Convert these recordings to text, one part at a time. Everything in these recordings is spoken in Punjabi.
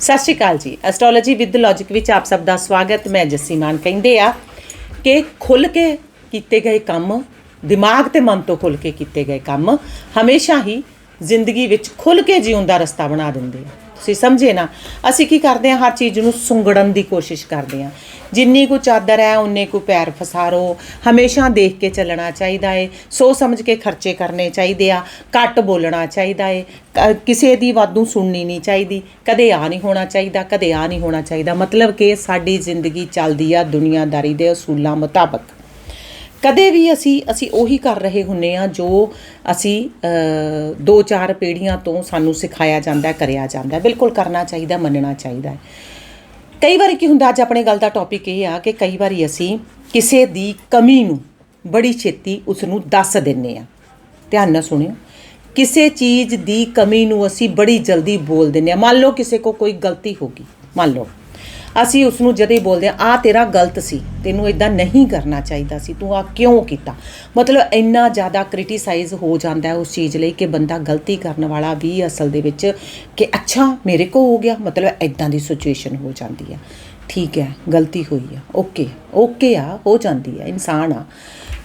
ਸਤਿ ਸ਼੍ਰੀ ਅਕਾਲ ਜੀ। ਐਸਟ੍ਰੋਲੋਜੀ ਵਿਦ ਲੌਜਿਕ ਵਿੱਚ ਆਪ ਸਭ ਦਾ ਸਵਾਗਤ। ਮੈਂ ਜੱਸੀ ਮਾਨ ਕਹਿੰਦੇ ਆ ਕਿ ਖੁੱਲ ਕੇ ਕੀਤੇ ਗਏ ਕੰਮ, ਦਿਮਾਗ ਤੇ ਮਨ ਤੋਂ ਖੁੱਲ ਕੇ ਕੀਤੇ ਗਏ ਕੰਮ, ਹਮੇਸ਼ਾ ਹੀ ਜ਼ਿੰਦਗੀ ਵਿੱਚ ਖੁੱਲ ਕੇ ਜਿਉਣ ਦਾ ਰਸਤਾ ਬਣਾ ਦਿੰਦੇ ਆ। ਤੁਸੀਂ ਸਮਝੇ ਨਾ। ਅਸੀਂ ਕੀ ਕਰਦੇ ਹਾਂ, ਹਰ ਚੀਜ਼ ਨੂੰ ਸੁੰਗੜਨ ਦੀ ਕੋਸ਼ਿਸ਼ ਕਰਦੇ ਹਾਂ। ਜਿੰਨੀ ਕੋ ਚਾਦਰ ਹੈ, ਉਨੇ ਕੋ ਪੈਰ ਫਸਾਰੋ। ਹਮੇਸ਼ਾ ਦੇਖ ਕੇ ਚੱਲਣਾ ਚਾਹੀਦਾ ਏ। ਸੋ ਸਮਝ ਕੇ ਖਰਚੇ ਕਰਨੇ ਚਾਹੀਦੇ ਆ। ਘੱਟ ਬੋਲਣਾ ਚਾਹੀਦਾ ਏ। ਕਿਸੇ ਦੀ ਵਾਧੂ ਸੁਣਨੀ ਨਹੀਂ ਚਾਹੀਦੀ। ਕਦੇ ਆ ਨਹੀਂ ਹੋਣਾ ਚਾਹੀਦਾ, ਕਦੇ ਆ ਨਹੀਂ ਹੋਣਾ ਚਾਹੀਦਾ। ਮਤਲਬ ਕਿ ਸਾਡੀ ਜ਼ਿੰਦਗੀ ਚੱਲਦੀ ਆ ਦੁਨੀਆਦਾਰੀ ਦੇ ਅਸੂਲਾਂ ਮੁਤਾਬਕ। ਕਦੇ ਵੀ ਅਸੀਂ ਅਸੀਂ ਉਹੀ ਕਰ ਰਹੇ ਹੁੰਨੇ ਆ ਜੋ ਅਸੀਂ ਦੋ ਚਾਰ ਪੀੜ੍ਹੀਆਂ ਤੋਂ ਸਾਨੂੰ ਸਿਖਾਇਆ ਜਾਂਦਾ, ਕਰਿਆ ਜਾਂਦਾ ਬਿਲਕੁਲ ਕਰਨਾ ਚਾਹੀਦਾ, ਮੰਨਣਾ ਚਾਹੀਦਾ ਹੈ। ਕਈ ਵਾਰੀ ਕੀ ਹੁੰਦਾ, ਅੱਜ ਆਪਣੇ ਗੱਲ ਦਾ ਟੌਪਿਕ ਇਹ ਆ ਕਿ ਕਈ ਵਾਰੀ ਅਸੀਂ ਕਿਸੇ ਦੀ ਕਮੀ ਨੂੰ ਬੜੀ ਛੇਤੀ ਉਸ ਨੂੰ ਦੱਸ ਦਿੰਨੇ ਆ। ਧਿਆਨ ਨਾਲ ਸੁਣਿਓ। ਕਿਸੇ ਚੀਜ਼ ਦੀ ਕਮੀ ਨੂੰ ਅਸੀਂ ਬੜੀ ਜਲਦੀ ਬੋਲ ਦਿੰਨੇ ਆ। ਮੰਨ ਲਓ ਕਿਸੇ ਕੋ ਕੋਈ ਗਲਤੀ ਹੋ ਗਈ। ਮੰਨ ਲਓ। ਅਸੀਂ ਉਸ ਨੂੰ ਜਦੇ ਬੋਲਦੇ ਆ ਆ, ਤੇਰਾ ਗਲਤ ਸੀ, ਤੈਨੂੰ ਇਦਾਂ ਨਹੀਂ ਕਰਨਾ ਚਾਹੀਦਾ ਸੀ, ਤੂੰ ਆ ਕਿਉਂ ਕੀਤਾ? ਮਤਲਬ ਇੰਨਾ ਜ਼ਿਆਦਾ ਕ੍ਰਿਟੀਸਾਈਜ਼ ਹੋ ਜਾਂਦਾ ਹੈ ਉਸ ਚੀਜ਼ ਲਈ ਕਿ ਬੰਦਾ ਗਲਤੀ ਕਰਨ ਵਾਲਾ ਵੀ ਅਸਲ ਦੇ ਵਿੱਚ ਕਿ ਅੱਛਾ, ਮੇਰੇ ਕੋ ਹੋ ਗਿਆ, ਮਤਲਬ ਇਦਾਂ ਦੀ ਸਿਚੁਏਸ਼ਨ ਹੋ ਜਾਂਦੀ ਆ ਠੀਕ ਹੈ, ਗਲਤੀ ਹੋਈ ਆ ਓਕੇ ਓਕੇ ਆ, ਹੋ ਜਾਂਦੀ ਆ ਇਨਸਾਨ ਆ।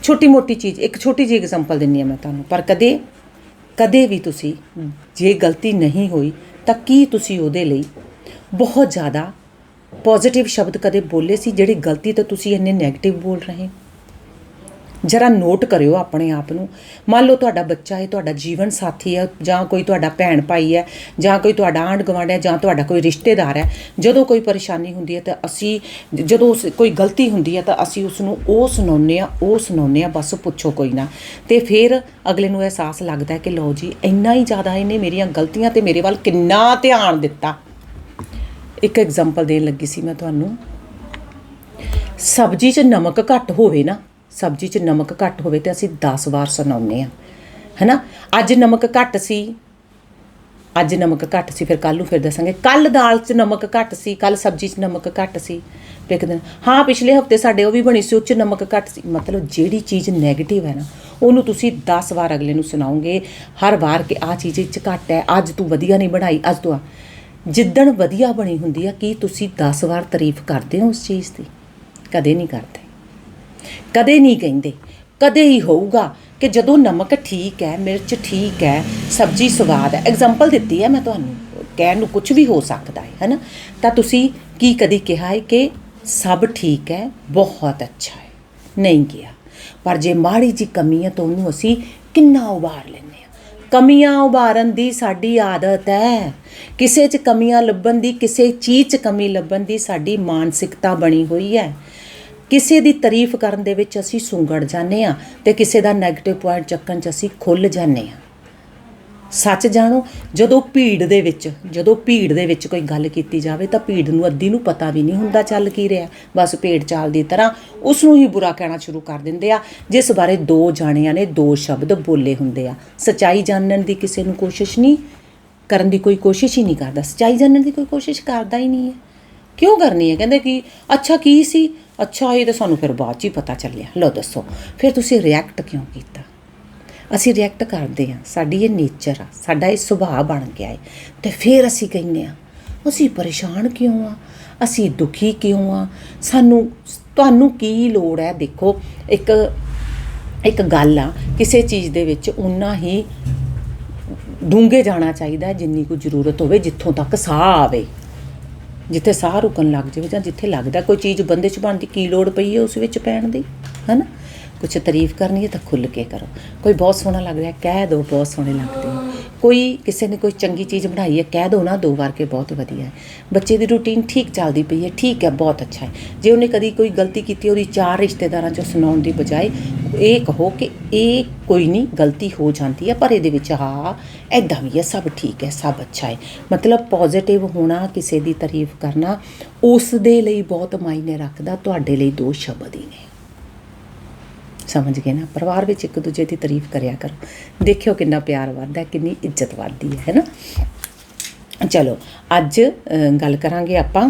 ਛੋਟੀ ਮੋਟੀ ਚੀਜ਼, ਇੱਕ ਛੋਟੀ ਜਿਹੀ ਐਗਜ਼ਾਮਪਲ ਦਿੰਨੀ ਆ ਮੈਂ ਤੁਹਾਨੂੰ, ਪਰ ਕਦੇ ਕਦੇ ਵੀ ਤੁਸੀਂ ਜੇ ਗਲਤੀ ਨਹੀਂ ਹੋਈ, ਤਾਂ ਕੀ ਤੁਸੀਂ ਉਹਦੇ ਲਈ ਬਹੁਤ ਜ਼ਿਆਦਾ ਪੋਜ਼ਿਟਿਵ ਸ਼ਬਦ ਕਦੇ ਬੋਲੇ ਸੀ? ਜਿਹੜੀ ਗਲਤੀ ਤਾਂ ਤੁਸੀਂ ਇੰਨੇ 네ਗੇਟਿਵ ਬੋਲ ਰਹੇ? ਜਰਾ ਨੋਟ ਕਰਿਓ ਆਪਣੇ ਆਪ ਨੂੰ। ਮੰਨ ਲਓ ਤੁਹਾਡਾ ਬੱਚਾ ਹੈ, ਤੁਹਾਡਾ ਜੀਵਨ ਸਾਥੀ ਹੈ, ਜਾਂ ਕੋਈ ਤੁਹਾਡਾ ਭੈਣ ਭਾਈ ਹੈ, ਜਾਂ ਕੋਈ ਤੁਹਾਡਾ ਆਂਢ ਗੁਆਂਢ ਹੈ, ਜਾਂ ਤੁਹਾਡਾ ਕੋਈ ਰਿਸ਼ਤੇਦਾਰ ਹੈ, ਜਦੋਂ ਕੋਈ ਪਰੇਸ਼ਾਨੀ ਹੁੰਦੀ ਹੈ ਤਾਂ ਅਸੀਂ, ਜਦੋਂ ਉਸ- ਕੋਈ ਗਲਤੀ ਹੁੰਦੀ ਹੈ ਤਾਂ ਅਸੀਂ ਉਸ ਨੂੰ ਉਹ ਸੁਣਾਉਂਦੇ ਆ ਉਹ ਸੁਣਾਉਂਦੇ ਆ ਬਸ ਪੁੱਛੋ ਕੋਈ ਨਾ। ਤੇ ਫਿਰ ਅਗਲੇ ਨੂੰ ਅਹਿਸਾਸ ਲੱਗਦਾ ਕਿ ਲਓ ਜੀ, ਇੰਨਾ ਹੀ ਜ਼ਿਆਦਾ ਇਹਨੇ ਮੇਰੀਆਂ ਗਲਤੀਆਂ ਤੇ ਮੇਰੇ ਵੱਲ ਕਿੰਨਾ ਧਿਆਨ ਦਿੱਤਾ। ਇੱਕ ਐਗਜ਼ਾਮਪਲ ਦੇਣ ਲੱਗੀ ਸੀ ਮੈਂ ਤੁਹਾਨੂੰ। ਸਬਜ਼ੀ 'ਚ ਨਮਕ ਘੱਟ ਹੋਵੇ ਨਾ, ਸਬਜ਼ੀ 'ਚ ਨਮਕ ਘੱਟ ਹੋਵੇ ਤੇ ਅਸੀਂ 10 ਵਾਰ ਸੁਣਾਉਂਦੇ ਆ ਹੈਨਾ? ਅੱਜ ਨਮਕ ਘੱਟ ਸੀ, ਅੱਜ ਨਮਕ ਘੱਟ ਸੀ, ਫਿਰ ਕੱਲ ਨੂੰ ਫਿਰ ਦੱਸਾਂਗੇ। ਕੱਲ ਦਾਲ 'ਚ ਨਮਕ ਘੱਟ ਸੀ ਕੱਲ ਸਬਜ਼ੀ 'ਚ ਨਮਕ ਘੱਟ ਸੀ। ਫਿਰ ਇੱਕ ਦਿਨ, ਹਾਂ, ਪਿਛਲੇ ਹਫ਼ਤੇ ਸਾਡੇ ਉਹ ਵੀ ਬਣੀ ਸੀ, ਉਹ 'ਚ ਨਮਕ ਘੱਟ ਸੀ। ਮਤਲਬ ਜਿਹੜੀ ਚੀਜ਼ 네ਗੇਟਿਵ ਹੈ ਨਾ, ਉਹਨੂੰ ਤੁਸੀਂ 10 ਵਾਰ ਅਗਲੇ ਨੂੰ ਸੁਣਾਓਗੇ, ਹਰ ਵਾਰ ਕਿ ਆਹ ਚੀਜ਼ ਇਹ 'ਚ ਘੱਟ ਹੈ, ਅੱਜ ਤੂੰ ਵਧੀਆ ਨਹੀਂ ਬਣਾਈ, ਅੱਜ ਤੂੰ ਆ ਜਿੱਦਣ ਵਧੀਆ ਬਣੀ ਹੁੰਦੀ ਆ, ਕੀ ਤੁਸੀਂ 10 ਵਾਰ ਤਾਰੀਫ ਕਰਦੇ ਹੋ ਉਸ ਚੀਜ਼ ਦੀ? ਕਦੇ ਨਹੀਂ ਕਰਦੇ। ਕਦੇ ਨਹੀਂ ਕਹਿੰਦੇ। ਕਦੇ ਹੀ ਹੋਊਗਾ ਕਿ ਜਦੋਂ ਨਮਕ ਠੀਕ ਹੈ, ਮਿਰਚ ਠੀਕ ਹੈ, ਸਬਜ਼ੀ ਸਵਾਦ ਹੈ ਐਗਜ਼ਾਮਪਲ ਦਿੱਤੀ ਹੈ ਮੈਂ ਤੁਹਾਨੂੰ, ਕਹਿਣ ਨੂੰ ਕੁਝ ਵੀ ਹੋ ਸਕਦਾ ਹੈ, ਹੈਨਾ? ਤਾਂ ਤੁਸੀਂ ਕੀ ਕਦੀ ਕਿਹਾ ਹੈ ਕਿ ਸਭ ਠੀਕ ਹੈ, ਬਹੁਤ ਅੱਛਾ ਹੈ? ਨਹੀਂ ਕਿਹਾ। ਪਰ ਜੇ ਮਾੜੀ ਜੀ ਕਮੀ ਹੈ ਤਾਂ ਉਹਨੂੰ ਅਸੀਂ ਕਿੰਨਾ ਉਭਾਰ ਲੈਂਦੇ ਕਮੀਆਂ ਉਭਾਰਨ ਦੀ ਸਾਡੀ ਆਦਤ ਹੈ। ਕਿਸੇ 'ਚ ਕਮੀਆਂ ਲੱਭਣ ਦੀ, ਕਿਸੇ ਚੀਜ਼ 'ਚ ਕਮੀ ਲੱਭਣ ਦੀ ਸਾਡੀ ਮਾਨਸਿਕਤਾ ਬਣੀ ਹੋਈ ਹੈ। ਕਿਸੇ ਦੀ ਤਾਰੀਫ ਕਰਨ ਦੇ ਵਿੱਚ ਅਸੀਂ ਸੁੰਗੜ ਜਾਂਦੇ ਆ ਤੇ ਕਿਸੇ ਦਾ 네ਗੇਟਿਵ ਪੁਆਇੰਟ ਚੱਕਣ 'ਚ ਅਸੀਂ ਖੁੱਲ ਜਾਂਦੇ ਆ ਸੱਚ ਜਾਣੋ, ਜਦੋਂ ਭੀੜ ਦੇ ਵਿੱਚ, ਜਦੋਂ ਭੀੜ ਦੇ ਵਿੱਚ ਕੋਈ ਗੱਲ ਕੀਤੀ ਜਾਵੇ ਤਾਂ ਭੀੜ ਨੂੰ ਅੱਧੀ ਨੂੰ ਪਤਾ ਵੀ ਨਹੀਂ ਹੁੰਦਾ ਚੱਲ ਕੀ ਰਿਹਾ। ਬਸ ਭੇਡ ਚਾਲ ਦੀ ਤਰ੍ਹਾਂ ਉਸ ਨੂੰ ਹੀ ਬੁਰਾ ਕਹਿਣਾ ਸ਼ੁਰੂ ਕਰ ਦਿੰਦੇ ਆ, ਜਿਸ ਬਾਰੇ ਦੋ ਜਾਣਿਆਂ ਨੇ ਦੋ ਸ਼ਬਦ ਬੋਲੇ ਹੁੰਦੇ ਆ। ਸਚਾਈ ਜਾਣਨ ਦੀ ਕਿਸੇ ਨੂੰ ਕੋਸ਼ਿਸ਼ ਨਹੀਂ, ਕਰਨ ਦੀ ਕੋਈ ਕੋਸ਼ਿਸ਼ ਹੀ ਨਹੀਂ ਕਰਦਾ। ਸਚਾਈ ਜਾਣਨ ਦੀ ਕੋਈ ਕੋਸ਼ਿਸ਼ ਕਰਦਾ ਹੀ ਨਹੀਂ ਹੈ। ਕਿਉਂ ਕਰਨੀ ਹੈ? ਕਹਿੰਦੇ ਕਿ ਅੱਛਾ ਕੀ ਸੀ? ਅੱਛਾ, ਇਹ ਤਾਂ ਸਾਨੂੰ ਫਿਰ ਬਾਅਦ ਚ ਹੀ ਪਤਾ ਚੱਲਿਆ। ਲਓ ਦੱਸੋ, ਫਿਰ ਤੁਸੀਂ ਰਿਐਕਟ ਕਿਉਂ ਕੀਤਾ? ਅਸੀਂ ਰਿਐਕਟ ਕਰਦੇ ਹਾਂ, ਸਾਡੀ ਇਹ ਨੇਚਰ ਆ, ਸਾਡਾ ਇਹ ਸੁਭਾਅ ਬਣ ਗਿਆ ਹੈ ਤੇ ਫਿਰ ਅਸੀਂ ਕਹਿੰਦੇ ਆ ਅਸੀਂ ਪਰੇਸ਼ਾਨ ਕਿਉਂ ਆ? ਅਸੀਂ ਦੁਖੀ ਕਿਉਂ ਆ? ਸਾਨੂੰ, ਤੁਹਾਨੂੰ ਕੀ ਲੋੜ ਹੈ? ਦੇਖੋ, ਇੱਕ ਇੱਕ ਗੱਲ ਆ, ਕਿਸੇ ਚੀਜ਼ ਦੇ ਵਿੱਚ ਉਨਾ ਹੀ ਡੂੰਘੇ ਜਾਣਾ ਚਾਹੀਦਾ ਜਿੰਨੀ ਕੁ ਜ਼ਰੂਰਤ ਹੋਵੇ, ਜਿੱਥੋਂ ਤੱਕ ਸਾਹ ਆਵੇ। ਜਿੱਥੇ ਸਾਹ ਰੁਕਣ ਲੱਗ ਜਾਵੇ ਜਾਂ ਜਿੱਥੇ ਲੱਗਦਾ ਕੋਈ ਚੀਜ਼ ਬੰਦੇ 'ਚ ਬਣਦੀ ਕੀ ਲੋੜ ਪਈ ਹੈ ਉਸ ਵਿੱਚ ਪੈਣ ਦੀ? ਹੈਨਾ? ਕੁਛ ਤਾਰੀਫ ਕਰਨੀ ਹੈ ਤਾਂ ਖੁੱਲ ਕੇ ਕਰੋ। ਕੋਈ ਬਹੁਤ ਸੋਹਣਾ ਲੱਗ ਰਿਹਾ, ਕਹਿ ਦਿਓ ਬਹੁਤ ਸੋਹਣੇ ਲੱਗਦੇ ਹੋ ਕੋਈ ਕਿਸੇ ਨੇ ਕੋਈ ਚੰਗੀ ਚੀਜ਼ ਬਣਾਈ ਹੈ, ਕਹਿ ਦਿਓ ਨਾ, ਦੋ ਵਾਰ ਕੇ ਬਹੁਤ ਵਧੀਆ ਹੈ। ਬੱਚੇ ਦੀ ਰੂਟੀਨ ਠੀਕ ਚੱਲਦੀ ਪਈ ਹੈ, ਠੀਕ ਹੈ, ਬਹੁਤ ਅੱਛਾ ਹੈ। ਜੇ ਉਹਨੇ ਕਦੀ ਕੋਈ ਗਲਤੀ ਕੀਤੀ, ਉਹਦੀ ਚਾਰ ਰਿਸ਼ਤੇਦਾਰਾਂ 'ਚ ਸੁਣਾਉਣ ਦੀ ਬਜਾਏ ਇਹ ਕਹੋ ਕਿ ਇਹ ਕੋਈ ਨਹੀਂ, ਗਲਤੀ ਹੋ ਜਾਂਦੀ ਹੈ, ਪਰ ਇਹਦੇ ਵਿੱਚ ਹਾਂ ਐਦਾਂ ਵੀ ਹੈ, ਸਭ ਠੀਕ ਹੈ, ਸਭ ਅੱਛਾ ਹੈ। ਮਤਲਬ ਪੋਜ਼ਿਟਿਵ ਹੋਣਾ, ਕਿਸੇ ਦੀ ਤਾਰੀਫ ਕਰਨਾ, ਉਸ ਦੇ ਲਈ ਬਹੁਤ ਮਾਇਨੇ ਰੱਖਦਾ, ਤੁਹਾਡੇ ਲਈ ਦੋ ਸ਼ਬਦ ਹੀ ਨੇ। ਸਮਝ ਗਏ ਨਾ, ਪਰਿਵਾਰ ਵਿੱਚ ਇੱਕ ਦੂਜੇ ਦੀ ਤਾਰੀਫ ਕਰਿਆ ਕਰੋ। ਦੇਖਿਓ ਕਿੰਨਾ ਪਿਆਰ ਵੱਧਦਾ ਕਿੰਨੀ ਇੱਜ਼ਤ ਵੱਧਦੀ ਹੈ ਹੈਨਾ ਚਲੋ, ਅੱਜ ਗੱਲ ਕਰਾਂਗੇ ਆਪਾਂ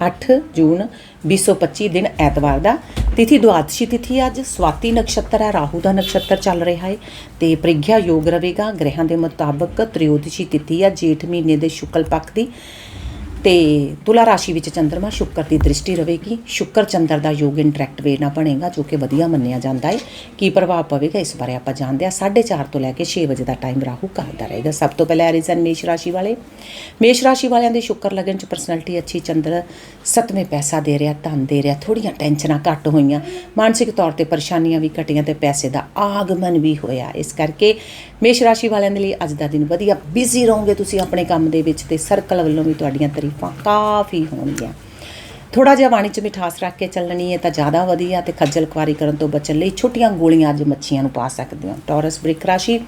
8 ਜੂਨ 2025 ਦਿਨ ਐਤਵਾਰ ਦਾ। ਤਿਥੀ ਦੁਆਦਸ਼ੀ ਤਿਥੀ ਹੈ ਅੱਜ, ਸਵਾਤੀ ਨਕਸ਼ਤਰ ਹੈ, ਰਾਹੂ ਦਾ ਨਕਸ਼ਤਰ ਚੱਲ ਰਿਹਾ ਹੈ ਤੇ ਪ੍ਰਗਿਆ ਯੋਗ ਰਹੇਗਾ। ਗ੍ਰਹਿਾਂ ਦੇ ਮੁਤਾਬਕ ਤ੍ਰਿਯੋਦਸ਼ੀ ਤਿਥੀ ਹੈ, ਜੇਠ ਮਹੀਨੇ ਦੇ ਸ਼ੁਕਲ ਪੱਖ ਦੀ। ਤੇ ਤੁਲਾ ਰਾਸ਼ੀ ਵਿੱਚ ਚੰਦਰਮਾ ਸ਼ੁੱਕਰ ਦੀ ਦ੍ਰਿਸ਼ਟੀ ਰਹੇਗੀ। ਸ਼ੁੱਕਰ ਚੰਦਰ ਦਾ ਯੋਗ ਇੰਟਰੈਕਟ ਵੇ ਨਾਲ ਬਣੇਗਾ, ਜੋ ਕਿ ਵਧੀਆ ਮੰਨਿਆ ਜਾਂਦਾ ਹੈ। ਕੀ ਪ੍ਰਭਾਵ ਪਵੇਗਾ ਇਸ ਬਾਰੇ ਆਪਾਂ ਜਾਣਦੇ ਹਾਂ। 4:30 ਤੋਂ ਲੈ ਕੇ 6 ਵਜੇ ਦਾ ਟਾਈਮ ਰਾਹੂ ਕਰਦਾ ਰਹੇਗਾ। ਸਭ ਤੋਂ ਪਹਿਲਾਂ ਐਰੀਜ਼ਨ ਮੇਸ਼ ਰਾਸ਼ੀ ਵਾਲੇ। ਮੇਸ਼ ਰਾਸ਼ੀ ਵਾਲਿਆਂ ਦੇ ਸ਼ੁੱਕਰ ਲਗਨ ਚ ਪਰਸਨੈਲਿਟੀ ਅੱਛੀ ਚੰਦਰ ਸੱਤਵੇਂ ਪੈਸਾ ਦੇ ਰਿਹਾ, ਧਨ ਦੇ ਰਿਹਾ ਥੋੜੀਆਂ ਟੈਨਸ਼ਨਾਂ ਘੱਟ ਹੋਈਆਂ। ਮਾਨਸਿਕ ਤੌਰ ਤੇ ਪਰੇਸ਼ਾਨੀਆਂ ਵੀ ਘਟੀਆਂ ਤੇ ਪੈਸੇ ਦਾ ਆਗਮਨ ਵੀ ਹੋਇਆ। ਇਸ ਕਰਕੇ ਮੇਸ਼ ਰਾਸ਼ੀ ਵਾਲਿਆਂ ਦੇ ਲਈ ਅੱਜ ਦਾ ਦਿਨ ਵਧੀਆ। ਬਿਜ਼ੀ ਰਹੋਗੇ ਤੁਸੀਂ ਆਪਣੇ ਕੰਮ ਦੇ ਵਿੱਚ ਤੇ ਸਰਕਲ ਵੱਲੋਂ ਵੀ ਤੁਹਾਡੀਆਂ ਤਾਰੀਫਾਂ ਕਾਫੀ ਹੋਣਗੀਆਂ। ਥੋੜਾ ਜਿਹਾ ਬਾਣੀ ਚ ਮਿਠਾਸ ਰੱਖ ਕੇ ਚੱਲਣੀ ਹੈ ਤਾਂ ਜ਼ਿਆਦਾ ਵਧੀਆ ਤੇ ਖੱਜਲ ਖੁਆਰੀ ਕਰਨ ਤੋਂ ਬਚਣ ਲਈ ਛੋਟੀਆਂ ਗੋਲੀਆਂ ਅੱਜ ਮੱਛੀਆਂ ਨੂੰ ਪਾ ਸਕਦੇ ਹੋ। ਟੌਰਸ ਬ੍ਰਿਕ ਰਾਸ਼ੀ।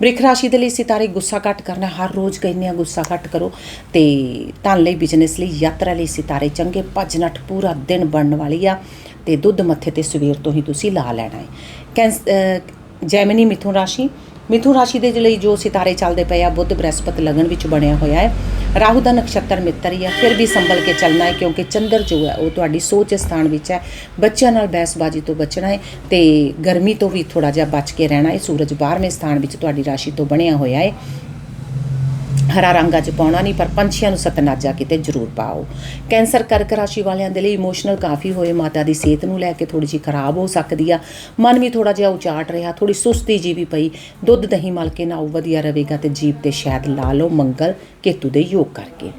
ਬ੍ਰਿਕ ਰਾਸ਼ੀ ਦੇ ਲਈ ਸਿਤਾਰੇ ਗੁੱਸਾ ਘੱਟ ਕਰਨਾ, ਹਰ ਰੋਜ਼ ਕਹਿੰਦੇ ਆ ਗੁੱਸਾ ਘੱਟ ਕਰੋ ਤੇ ਧਨ ਲਈ ਬਿਜ਼ਨਸ ਲਈ, ਯਾਤਰਾ ਲਈ ਸਿਤਾਰੇ ਚੰਗੇ ਭੱਜ ਨੱਠ ਪੂਰਾ ਦਿਨ ਬਣਨ ਵਾਲੀ ਆ ਤੇ ਦੁੱਧ ਮੱਥੇ ਤੇ ਸਵੇਰ ਤੋਂ ਹੀ ਤੁਸੀਂ ਲਾ ਲੈਣਾ ਹੈ ਕੈਂਸ ਅਹ ਜੈਮਨੀ ਮਿਥੁਨ ਰਾਸ਼ੀ। ਮਿਥੁਨ ਰਾਸ਼ੀ ਦੇ ਲਈ ਜੋ ਸਿਤਾਰੇ ਚੱਲਦੇ ਪਏ ਆ, ਬੁੱਧ ਬ੍ਰਹਸਪਤ ਲਗਨ ਵਿੱਚ ਬਣਿਆ ਹੋਇਆ ਹੈ। ਰਾਹੂ ਦਾ ਨਕਸ਼ਤਰ ਮਿੱਤਰ ਹੀ ਹੈ ਫਿਰ ਵੀ ਸੰਭਲ ਕੇ ਚੱਲਣਾ ਹੈ, ਕਿਉਂਕਿ ਚੰਦਰ ਜੋ ਹੈ, ਉਹ ਤੁਹਾਡੀ ਸੋਚ ਸਥਾਨ ਵਿੱਚ ਹੈ। ਬੱਚਿਆਂ ਨਾਲ ਬਹਿਸਬਾਜ਼ੀ ਤੋਂ ਬਚਣਾ ਹੈ ਤੇ ਗਰਮੀ ਤੋਂ ਵੀ ਥੋੜਾ ਜਿਹਾ ਬਚ ਕੇ ਰਹਿਣਾ ਹੈ। ਸੂਰਜ 12ਵੇਂ ਸਥਾਨ ਵਿੱਚ ਤੁਹਾਡੀ ਰਾਸ਼ੀ ਤੋਂ ਬਣਿਆ ਹੋਇਆ ਹੈ। ਹਰਾ ਰੰਗ ਅੱਜ ਪਾਉਣਾ ਨਹੀਂ, ਪਰ ਪੰਛੀਆਂ ਨੂੰ ਸਤਨਾਜਾ ਕਿਤੇ ਜ਼ਰੂਰ ਪਾਓ। ਕੈਂਸਰ ਕਰਕ ਰਾਸ਼ੀ ਵਾਲਿਆਂ ਦੇ ਲਈ ਇਮੋਸ਼ਨਲ ਕਾਫੀ ਹੋਏ। ਮਾਤਾ ਦੀ ਸਿਹਤ ਨੂੰ ਲੈ ਕੇ ਥੋੜੀ ਜਿਹੀ ਖਰਾਬ ਹੋ ਸਕਦੀ ਆ। ਮਨ ਵੀ ਥੋੜਾ ਜਿਹਾ ਉਚਾਟ ਰਿਹਾ ਥੋੜੀ ਸੁਸਤੀ ਜੀ ਵੀ ਪਈ। ਦੁੱਧ ਦਹੀਂ ਮਲ ਕੇ ਨਾਓ ਵਧੀਆ ਰਹੇਗਾ ਤੇ ਜੀਭ ਤੇ ਸ਼ਾਇਦ ਲਾ ਲਓ। ਮੰਗਲ, ਕੇਤੂ ਦੇ ਯੋਗ ਕਰਕੇ।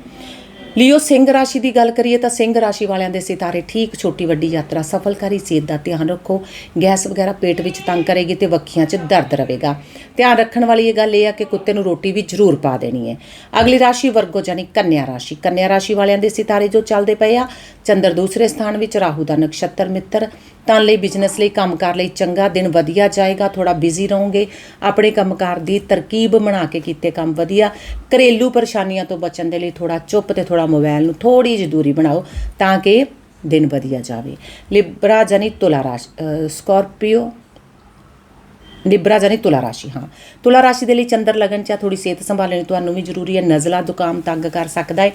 ਲਿਓ ਸਿੰਘ ਰਾਸ਼ੀ ਦੀ ਗੱਲ ਕਰੀਏ ਤਾਂ ਸਿੰਘ ਰਾਸ਼ੀ ਵਾਲਿਆਂ ਦੇ ਸਿਤਾਰੇ ਠੀਕ ਛੋਟੀ ਵੱਡੀ ਯਾਤਰਾ ਸਫਲਕਾਰੀ ਸਿਹਤ ਦਾ ਧਿਆਨ ਰੱਖੋ। ਗੈਸ ਵਗੈਰਾ ਪੇਟ ਵਿੱਚ ਤੰਗ ਕਰੇਗੀ ਤੇ ਵੱਖੀਆਂ 'ਚ ਦਰਦ ਰਹੇਗਾ। ਧਿਆਨ ਰੱਖਣ ਵਾਲੀ ਇਹ ਗੱਲ ਇਹ ਆ ਕਿ ਕੁੱਤੇ ਨੂੰ ਰੋਟੀ ਵੀ ਜ਼ਰੂਰ ਪਾ ਦੇਣੀ ਹੈ। ਅਗਲੀ ਰਾਸ਼ੀ ਵਰਗੋ ਜਾਨੀ ਕੰਨਿਆ ਰਾਸ਼ੀ। ਕੰਨਿਆ ਰਾਸ਼ੀ ਵਾਲਿਆਂ ਦੇ ਸਿਤਾਰੇ ਜੋ ਚੱਲਦੇ ਪਏ ਆ, ਚੰਦਰ ਦੂਸਰੇ ਸਥਾਨ ਵਿੱਚ ਰਾਹੂ ਦਾ ਨਕਸ਼ਤਰ ਮਿੱਤਰ ਤਾਂ ਲਈ ਬਿਜ਼ਨਸ ਲਈ ਕੰਮਕਾਰ ਲਈ ਚੰਗਾ ਦਿਨ ਵਧੀਆ ਜਾਏਗਾ ਥੋੜਾ ਬਿਜ਼ੀ ਰਹੋਗੇ। ਆਪਣੇ ਕੰਮਕਾਰ ਦੀ ਤਰਕੀਬ ਬਣਾ ਕੇ ਕੀਤੇ ਕੰਮ ਵਧੀਆ। ਘਰੇਲੂ ਪਰੇਸ਼ਾਨੀਆਂ ਤੋਂ ਬਚਣ ਦੇ ਲਈ ਥੋੜਾ ਚੁੱਪ ਤੇ ਥੋੜਾ ਮੋਬਾਈਲ ਨੂੰ ਥੋੜੀ ਜਿਹੀ ਦੂਰੀ ਬਣਾਓ ਤਾਂ ਕਿ ਦਿਨ ਵਧੀਆ ਜਾਵੇ। ਲਿਬਰਾ ਜਾਨੀ ਤੁਲਾ ਰਾਸ਼ ਅ, ਸਕਾਰਪੀਓ। ਲਿਬਰਾ ਜਾਨੀ ਤੁਲਾ ਰਾਸ਼ੀ ਹਾਂ। ਤੁਲਾ ਰਾਸ਼ੀ ਦੇ ਲਈ ਚੰਦਰ ਲਗਨ ਚ ਥੋੜੀ ਸਿਹਤ ਸੰਭਾਲਣੀ ਤੁਹਾਨੂੰ ਵੀ ਜ਼ਰੂਰੀ ਹੈ। ਨਜ਼ਲਾ ਦੁਕਾਮ ਤੰਗ ਕਰ ਸਕਦਾ ਹੈ।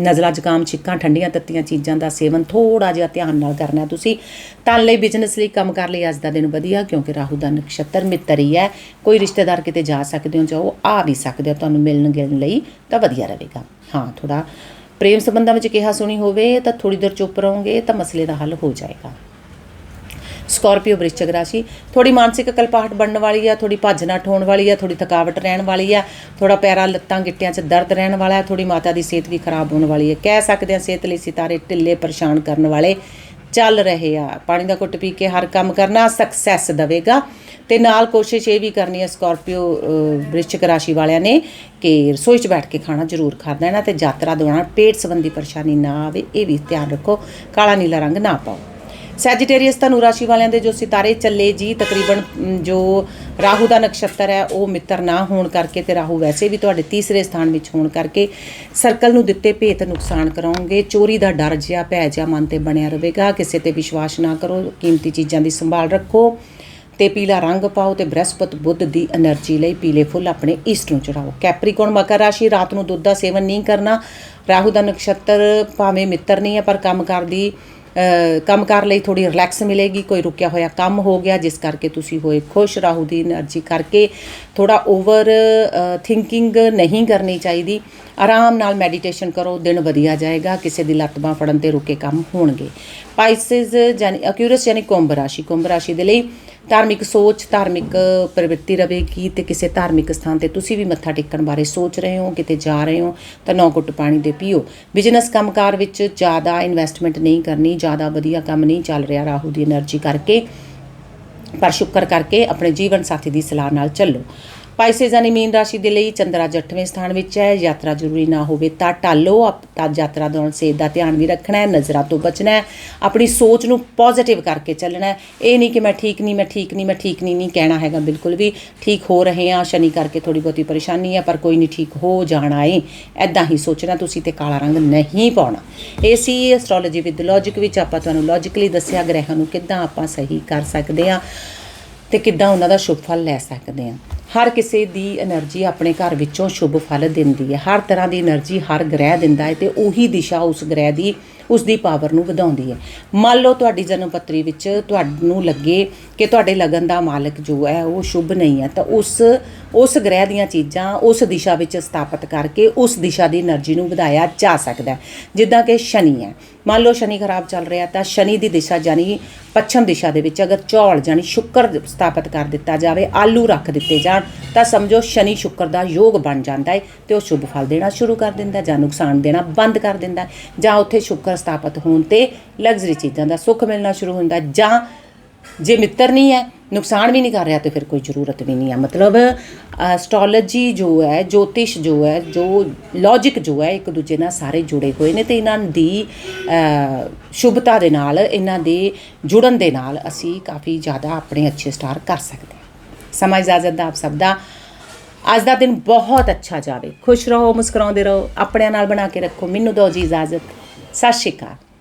ਨਜ਼ਲਾ ਜ਼ੁਕਾਮ, ਛਿੱਕਾਂ, ਠੰਡੀਆਂ ਤੱਤੀਆਂ ਚੀਜ਼ਾਂ ਦਾ ਸੇਵਨ ਥੋੜਾ ਜਿਹਾ ਧਿਆਨ ਨਾਲ ਕਰਨਾ। ਤੁਸੀਂ ਤਾਂ ਲਈ ਬਿਜ਼ਨਸ ਲਈ ਕੰਮ ਕਰ ਲਈ, ਅੱਜ ਦਾ ਦਿਨ ਵਧੀਆ, ਕਿਉਂਕਿ ਰਾਹੂ ਦਾ ਨਕਸ਼ਤਰ ਮਿੱਤਰ ਹੀ ਹੈ। ਕੋਈ ਰਿਸ਼ਤੇਦਾਰ ਕਿਤੇ ਜਾ ਸਕਦੇ ਹੋ ਜਾਓ ਆ ਵੀ ਸਕਦੇ ਹੋ, ਤੁਹਾਨੂੰ ਮਿਲਣ ਗਿਲਣ ਲਈ ਤਾਂ ਵਧੀਆ ਰਹੇਗਾ। ਹਾਂ ਥੋੜਾ ਪ੍ਰੇਮ ਸੰਬੰਧਾਂ ਵਿੱਚ ਕਿਹਾ ਸੁਣੀ ਹੋਵੇ ਤਾਂ ਥੋੜੀ ਦੇਰ ਚੁੱਪ ਰਹੋਗੇ ਤਾਂ ਮਸਲੇ ਦਾ ਹੱਲ ਹੋ ਜਾਏਗਾ। ਸਕਾਰਪੀਓ ਵ੍ਰਿਸ਼ਚਿਕ ਰਾਸ਼ੀ ਥੋੜੀ ਮਾਨਸਿਕ ਕਲਪਾਹਟ ਬਣਨ ਵਾਲੀ ਆ ਥੋੜੀ ਭੱਜ ਨੱਠ ਹੋਣ ਵਾਲੀ ਆ ਥੋੜੀ ਥਕਾਵਟ ਰਹਿਣ ਵਾਲੀ ਆ ਥੋੜਾ ਪੈਰਾਂ ਲੱਤਾਂ ਗਿੱਟਿਆਂ 'ਚ ਦਰਦ ਰਹਿਣ ਵਾਲਾ ਹੈ ਥੋੜੀ ਮਾਤਾ ਦੀ ਸਿਹਤ ਵੀ ਖਰਾਬ ਹੋਣ ਵਾਲੀ ਹੈ ਕਹਿ ਸਕਦੇ ਆ ਸਿਹਤ ਲਈ ਸਿਤਾਰੇ ਢਿੱਲੇ ਪਰੇਸ਼ਾਨ ਕਰਨ ਵਾਲੇ ਚੱਲ ਰਹੇ ਆ। ਪਾਣੀ ਦਾ ਘੁੱਟ ਪੀ ਕੇ ਹਰ ਕੰਮ ਕਰਨਾ ਸਕਸੈਸ ਦੇਵੇਗਾ। ਤੇ ਨਾਲ ਕੋਸ਼ਿਸ਼ ਇਹ ਵੀ ਕਰਨੀ ਹੈ ਸਕਾਰਪੀਓ ਅਹ, ਵ੍ਰਿਸ਼ਚਿਕ ਰਾਸ਼ੀ ਵਾਲਿਆਂ ਨੇ ਕਿ ਰਸੋਈ 'ਚ ਬੈਠ ਕੇ ਖਾਣਾ ਜ਼ਰੂਰ ਖਾਣਾ ਹੈ ਨਾ ਤੇ ਯਾਤਰਾ ਦੌਰਾਨ ਪੇਟ ਸੰਬੰਧੀ ਪਰੇਸ਼ਾਨੀ ਨਾ ਆਵੇ ਇਹ ਵੀ ਧਿਆਨ ਰੱਖੋ। ਕਾਲਾ ਨੀਲਾ ਰੰਗ ਨਾ ਪਾਓ। ਸੈਜੀਟੇਰੀਅਸ ਧਨੂ ਰਾਸ਼ੀ ਵਾਲਿਆਂ ਦੇ ਜੋ ਸਿਤਾਰੇ ਚੱਲੇ ਜੀ, ਤਕਰੀਬਨ ਜੋ ਰਾਹੂ ਦਾ ਨਕਸ਼ਤਰ ਹੈ, ਉਹ ਮਿੱਤਰ ਨਾ ਹੋਣ ਕਰਕੇ ਤੇ ਰਾਹੂ ਵੈਸੇ ਵੀ ਤੁਹਾਡੇ ਤੀਸਰੇ ਸਥਾਨ ਵਿੱਚ ਹੋਣ ਕਰਕੇ ਸਰਕਲ ਨੂੰ ਦਿੱਤੇ ਭੇਤ ਨੁਕਸਾਨ ਕਰਾਉਂਗੇ। ਚੋਰੀ ਦਾ ਡਰ ਜਿਆ ਭੈ ਜਿਆ ਮਨ ਤੇ ਬਣਿਆ ਰਹੇਗਾ। ਕਿਸੇ ਤੇ ਵਿਸ਼ਵਾਸ ਨਾ ਕਰੋ, ਕੀਮਤੀ ਚੀਜ਼ਾਂ ਦੀ ਸੰਭਾਲ ਰੱਖੋ ਤੇ ਪੀਲਾ ਰੰਗ ਪਾਓ ਤੇ ਬ੍ਰਹਿਸਪਤ ਬੁੱਧ ਦੀ એનર્ਜੀ ਲਈ ਪੀਲੇ ਫੁੱਲ ਆਪਣੇ ਇਸ ਨੂੰ ਚੜਾਓ। ਕੈਪਰੀਕੋਨ ਮਕਰ ਰਾਸ਼ੀ, ਰਾਤ ਨੂੰ ਦੁੱਧ ਦਾ ਸੇਵਨ ਨਹੀਂ ਕਰਨਾ। ਰਾਹੂ ਦਾ ਨਕਸ਼ਤਰ ਭਾਵੇਂ ਮਿੱਤਰ ਨਹੀਂ ਹੈ, ਪਰ ਕੰਮਕਾਰ ਦੀ ਕੰਮ ਕੰਮਕਾਰ ਲਈ ਥੋੜੀ ਰਿਲੈਕਸ ਮਿਲੇਗੀ, ਕੋਈ ਰੁਕਿਆ ਹੋਇਆ ਕੰਮ ਹੋ ਗਿਆ, ਜਿਸ ਕਰਕੇ ਤੁਸੀਂ ਹੋਏ ਖੁਸ਼, ਰਾਹੂ ਦੀ એનર્ਜੀ ਕਰਕੇ ਥੋੜਾ ਓਵਰ ਥਿੰਕਿੰਗ ਨਹੀਂ ਕਰਨੀ ਚਾਹੀਦੀ। ਆਰਾਮ ਨਾਲ ਮੈਡੀਟੇਸ਼ਨ ਕਰੋ, ਦਿਨ ਵਧੀਆ ਜਾਏਗਾ, ਕਿਸੇ ਦੀ ਲੱਤ ਬਾਹ ਫੜਨ ਤੇ ਰੁਕੇ ਕੰਮ ਹੋਣਗੇ। ਪਾਈਸਿਸ ਜਾਨੀ ਅਕਿਊਰਸ ਯਾਨੀ ਕੁੰਭ ਰਾਸ਼ੀ ਕੁੰਭ ਰਾਸ਼ੀ ਦੇ ਲਈ ਧਾਰਮਿਕ ਸੋਚ, ਧਾਰਮਿਕ ਪ੍ਰਵਿਰਤੀ ਰਵੇਗੀ ਤੇ ਕਿਸੇ ਧਾਰਮਿਕ ਸਥਾਨ ਤੇ ਤੁਸੀਂ ਵੀ ਮੱਥਾ ਟੇਕਣ ਬਾਰੇ ਸੋਚ ਰਹੇ ਹੋ, ਕਿਤੇ ਜਾ ਰਹੇ ਹੋ, ਤਾਂ ਨੌ ਘੁੱਟ ਪਾਣੀ ਦੇ ਪੀਓ। ਬਿਜ਼ਨਸ ਕੰਮਕਾਰ ਵਿੱਚ ਜ਼ਿਆਦਾ ਇਨਵੈਸਟਮੈਂਟ ਨਹੀਂ ਕਰਨੀ, ਜ਼ਿਆਦਾ ਵਧੀਆ ਕੰਮ ਨਹੀਂ ਚੱਲ ਰਿਹਾ ਰਾਹੂ ਦੀ એનર્ਜੀ ਕਰਕੇ, ਪਰ ਸ਼ੁਕਰ ਕਰਕੇ ਆਪਣੇ ਜੀਵਨ ਸਾਥੀ ਦੀ ਸਲਾਹ ਨਾਲ ਚੱਲੋ। ਪਾਈਸੇਸ ਯਾਨੀ ਮੀਨ ਰਾਸ਼ੀ ਦੇ ਲਈ ਚੰਦਰਾ 8ਵੇਂ ਸਥਾਨ ਵਿੱਚ ਹੈ। ਯਾਤਰਾ ਜ਼ਰੂਰੀ ਨਾ ਹੋਵੇ ਤਾਂ ਟਾਲੋ ਆਪ- ਤਾਂ ਯਾਤਰਾ ਦੌਰਾਨ ਸਿਹਤ ਦਾ ਧਿਆਨ ਵੀ ਰੱਖਣਾ ਹੈ, ਨਜ਼ਰਾਂ ਤੋਂ ਬਚਣਾ ਹੈ, ਆਪਣੀ ਸੋਚ ਨੂੰ ਪੋਜ਼ਿਟਿਵ ਕਰਕੇ ਚੱਲਣਾ ਹੈ। ਇਹ ਨਹੀਂ ਕਿ ਮੈਂ ਠੀਕ ਨਹੀਂ, ਮੈਂ ਠੀਕ ਨਹੀਂ, ਮੈਂ ਠੀਕ ਨਹੀਂ ਨਹੀਂ ਕਹਿਣਾ ਹੈਗਾ ਬਿਲਕੁਲ ਵੀ ਠੀਕ ਹੋ ਰਹੇ ਆ ਸ਼ਨੀ ਕਰਕੇ ਥੋੜੀ ਬਹੁਤੀ ਪਰੇਸ਼ਾਨੀ ਹੈ, ਪਰ ਕੋਈ ਨਹੀਂ ਠੀਕ ਹੋ ਜਾਣਾ ਏ। ਐਦਾਂ ਹੀ ਸੋਚਣਾ ਤੁਸੀਂ ਤੇ ਕਾਲਾ ਰੰਗ ਨਹੀਂ ਪਾਉਣਾ। ਇਹ ਸੀ ਐਸਟ੍ਰੋਲੋਜੀ ਵਿਦ ਲੌਜੀਕ ਵਿੱਚ ਆਪਾਂ ਤੁਹਾਨੂੰ ਲੌਜੀਕਲੀ ਦੱਸਿਆ ਗ੍ਰਹਿਾਂ ਨੂੰ ਕਿੱਦਾਂ ਆਪਾਂ ਸਹੀ ਕਰ ਸਕਦੇ ਆ ਤੇ ਕਿੱਦਾਂ ਉਹਨਾਂ ਦਾ ਸ਼ੁਭ ਫਲ ਲੈ ਸਕਦੇ ਆ ਹਰ ਕਿਸੇ ਦੀ એનર્ਜੀ ਆਪਣੇ ਘਰ ਵਿੱਚੋਂ ਸ਼ੁਭ ਫਲ ਦਿੰਦੀ ਹੈ। ਹਰ ਤਰ੍ਹਾਂ ਦੀ એનર્ਜੀ ਹਰ ਗ੍ਰਹਿ ਦਿੰਦਾ ਹੈ ਤੇ ਉਹੀ ਦਿਸ਼ਾ ਉਸ ਗ੍ਰਹਿ ਦੀ, ਉਸ ਦੀ ਪਾਵਰ ਨੂੰ ਵਧਾਉਂਦੀ ਹੈ। ਮੰਨ ਲਓ ਤੁਹਾਡੀ ਜਨਮ ਪੱਤਰੀ ਵਿੱਚ ਤੁਹਾਨੂੰ ਲੱਗੇ ਕਿ ਤੁਹਾਡੇ ਲਗਨ ਦਾ ਮਾਲਕ ਜੋ ਹੈ ਉਹ ਸ਼ੁਭ ਨਹੀਂ ਹੈ, ਤਾਂ ਉਸ ਉਸ ਗ੍ਰਹਿ ਦੀਆਂ ਚੀਜ਼ਾਂ ਉਸ ਦਿਸ਼ਾ ਵਿੱਚ ਸਥਾਪਿਤ ਕਰਕੇ ਉਸ ਦਿਸ਼ਾ ਦੀ એનર્ਜੀ ਨੂੰ ਵਧਾਇਆ ਜਾ ਸਕਦਾ ਜਿੱਦਾਂ ਕਿ ਸ਼ਨੀ ਹੈ। ਮੰਨ ਲਓ ਸ਼ਨੀ ਖਰਾਬ ਚੱਲ ਰਿਹਾ ਤਾਂ ਸ਼ਨੀ ਦੀ ਦਿਸ਼ਾ ਜਾਨੀ ਪੱਛਮ ਦਿਸ਼ਾ ਦੇ ਵਿੱਚ ਅਗਰ ਚੌਲ ਜਾਨੀ ਸ਼ੁੱਕਰ ਸਥਾਪਿਤ ਕਰ ਦਿੱਤਾ ਜਾਵੇ, ਆਲੂ ਰੱਖ ਦਿੱਤੇ ਜਾਣ, ਤਾਂ ਸਮਝੋ ਸ਼ਨੀ ਸ਼ੁੱਕਰ ਦਾ ਯੋਗ ਬਣ ਜਾਂਦਾ ਹੈ ਤੇ ਉਹ ਸ਼ੁਭ ਫਲ ਦੇਣਾ ਸ਼ੁਰੂ ਕਰ ਦਿੰਦਾ ਜਾਂ ਨੁਕਸਾਨ ਦੇਣਾ ਬੰਦ ਕਰ ਦਿੰਦਾ ਜਾਂ ਉੱਥੇ ਸ਼ੁੱਕਰ ਸਥਾਪਿਤ ਹੋਣ ਤੇ ਲਗਜ਼ਰੀ ਚੀਜ਼ਾਂ ਦਾ ਸੁੱਖ ਮਿਲਣਾ ਸ਼ੁਰੂ ਹੁੰਦਾ ਜਾਂ ਜੇ ਮਿੱਤਰ ਨਹੀਂ ਹੈ ਨੁਕਸਾਨ ਵੀ ਨਹੀਂ ਕਰ ਰਿਹਾ ਤੇ ਫਿਰ ਕੋਈ ਜ਼ਰੂਰਤ ਵੀ ਨਹੀਂ ਹੈ ਮਤਲਬ ਐਸਟ੍ਰੋਲੋਜੀ ਜੋ ਹੈ, ਜੋਤਿਸ਼ ਜੋ ਹੈ, ਜੋ ਲੌਜੀਕ ਜੋ ਹੈ, ਇੱਕ ਦੂਜੇ ਨਾਲ ਸਾਰੇ ਜੁੜੇ ਹੋਏ ਨੇ ਤੇ ਇਹਨਾਂ ਦੀ ਸ਼ੁਭਤਾ ਦੇ ਨਾਲ, ਇਹਨਾਂ ਦੇ ਜੁੜਨ ਦੇ ਨਾਲ ਅਸੀਂ ਕਾਫੀ ਜ਼ਿਆਦਾ ਆਪਣੇ ਅੱਛੇ ਸਟਾਰ ਕਰ ਸਕਦੇ ਹਾਂ। ਸਮਾਂ ਇਜਾਜ਼ਤ ਦਾ ਆਪ ਸਭ ਦਾ। ਅੱਜ ਦਾ ਦਿਨ ਬਹੁਤ ਅੱਛਾ ਜਾਵੇ। ਖੁਸ਼ ਰਹੋ, ਮੁਸਕਰਾਉਂਦੇ ਰਹੋ, ਆਪਣਿਆਂ ਨਾਲ ਬਣਾ ਕੇ ਰੱਖੋ। ਮੈਨੂੰ ਦਿਓ ਜੀ ਇਜਾਜ਼ਤ। ਸਤਿ ਸ਼੍ਰੀ ਅਕਾਲ।